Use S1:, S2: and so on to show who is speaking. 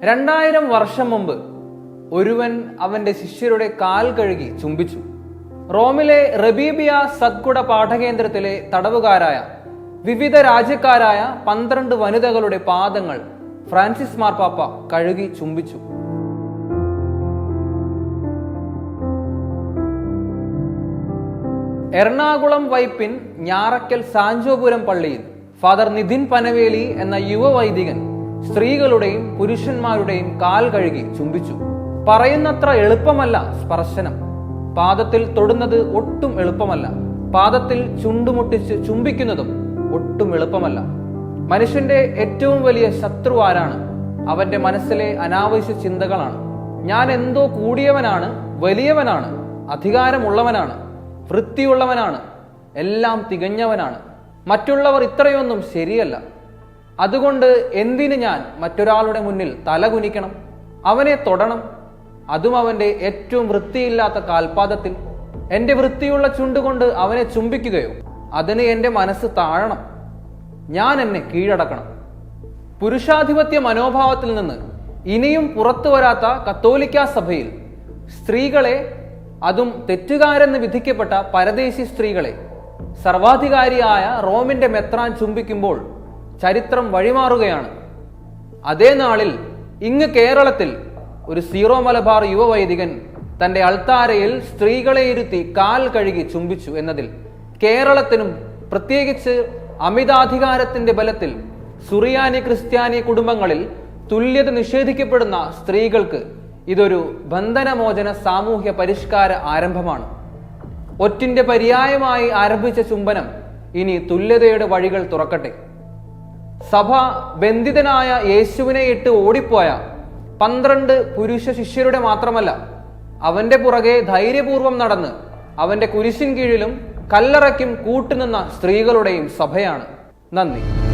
S1: രണ്ടായിരം വർഷം മുമ്പ് ഒരുവൻ അവന്റെ ശിഷ്യരുടെ കാൽ കഴുകി ചുംബിച്ചു. റോമിലെ റബീബിയ സദ്ഗുഡ പാഠകേന്ദ്രത്തിലെ തടവുകാരായ വിവിധ രാജ്യക്കാരായ പന്ത്രണ്ട് വനിതകളുടെ പാദങ്ങൾ ഫ്രാൻസിസ് മാർപ്പാപ്പ കഴുകി ചുംബിച്ചു. എറണാകുളം വൈപ്പിൻ ഞാറക്കൽ സാഞ്ചോപുരം പള്ളിയിൽ ഫാദർ നിതിൻ പനവേലി എന്ന യുവവൈദികൻ സ്ത്രീകളുടെയും പുരുഷന്മാരുടെയും കാൽ കഴുകി ചുംബിച്ചു. പറയുന്നത്ര എളുപ്പമല്ല സ്പർശനം. പാദത്തിൽ തൊടുന്നത് ഒട്ടും എളുപ്പമല്ല. പാദത്തിൽ ചുണ്ടുമുട്ടിച്ച് ചുംബിക്കുന്നതും ഒട്ടും എളുപ്പമല്ല. മനുഷ്യന്റെ ഏറ്റവും വലിയ ശത്രു ആരാണ്? അവന്റെ മനസ്സിലെ അനാവശ്യ ചിന്തകളാണ്. ഞാൻ എന്തോ കൂടിയവനാണ് വലിയവനാണ് അധികാരമുള്ളവനാണ് വൃത്തിയുള്ളവനാണ് എല്ലാം തികഞ്ഞവനാണ്. മറ്റുള്ളവർ ഇത്രയൊന്നും ശരിയല്ല. അതുകൊണ്ട് എന്തിന് ഞാൻ മറ്റൊരാളുടെ മുന്നിൽ തല കുനിക്കണം? അവനെ തൊടണം. അതും അവന്റെ ഏറ്റവും വൃത്തിയില്ലാത്ത കാൽപാദത്തിൽ. എന്റെ വൃത്തിയുള്ള ചുണ്ടുകൊണ്ട് അവനെ ചുംബിക്കുകയോ അതിന് എന്റെ മനസ്സ് താഴണം. ഞാൻ എന്നെ കീഴടക്കണം. പുരുഷാധിപത്യ മനോഭാവത്തിൽ നിന്ന് ഇനിയും പുറത്തു വരാത്ത കത്തോലിക്ക സഭയിൽ സ്ത്രീകളെ അതും തെറ്റുകാരെന്ന് വിധിക്കപ്പെട്ട പരദേശി സ്ത്രീകളെ സർവാധികാരിയായ റോമിന്റെ മെത്രാൻ ചുംബിക്കുമ്പോൾ ചരിത്രം വഴിമാറുകയാണ്. അതേ നാളിൽ ഇങ്ങ് കേരളത്തിൽ ഒരു സീറോ മലബാർ യുവവൈദികൻ തന്റെ അൾത്താരയിൽ സ്ത്രീകളെ ഇരുത്തി കാൽ കഴുകി ചുംബിച്ചു എന്നതിൽ കേരളത്തിനും പ്രത്യേകിച്ച് അമിതാധികാരത്തിന്റെ ബലത്തിൽ സുറിയാനി ക്രിസ്ത്യാനി കുടുംബങ്ങളിൽ തുല്യത നിഷേധിക്കപ്പെടുന്ന സ്ത്രീകൾക്ക് ഇതൊരു ബന്ധനമോചന സാമൂഹ്യ പരിഷ്കാര ആരംഭമാണ്. ഒറ്റിന്റെ പര്യായമായി ആരംഭിച്ച ചുംബനം ഇനി തുല്യതയുടെ വഴികൾ തുറക്കട്ടെ. സഭ ബന്ധിതനായ യേശുവിനെ ഇട്ട് ഓടിപ്പോയ പന്ത്രണ്ട് പുരുഷ ശിഷ്യരുടെ മാത്രമല്ല അവന്റെ പുറകെ ധൈര്യപൂർവം നടന്ന് അവന്റെ കുരിശിൻ കീഴിലും കല്ലറയ്ക്കും കൂട്ടുനിന്ന സ്ത്രീകളുടെയും സഭയാണ്. നന്ദി.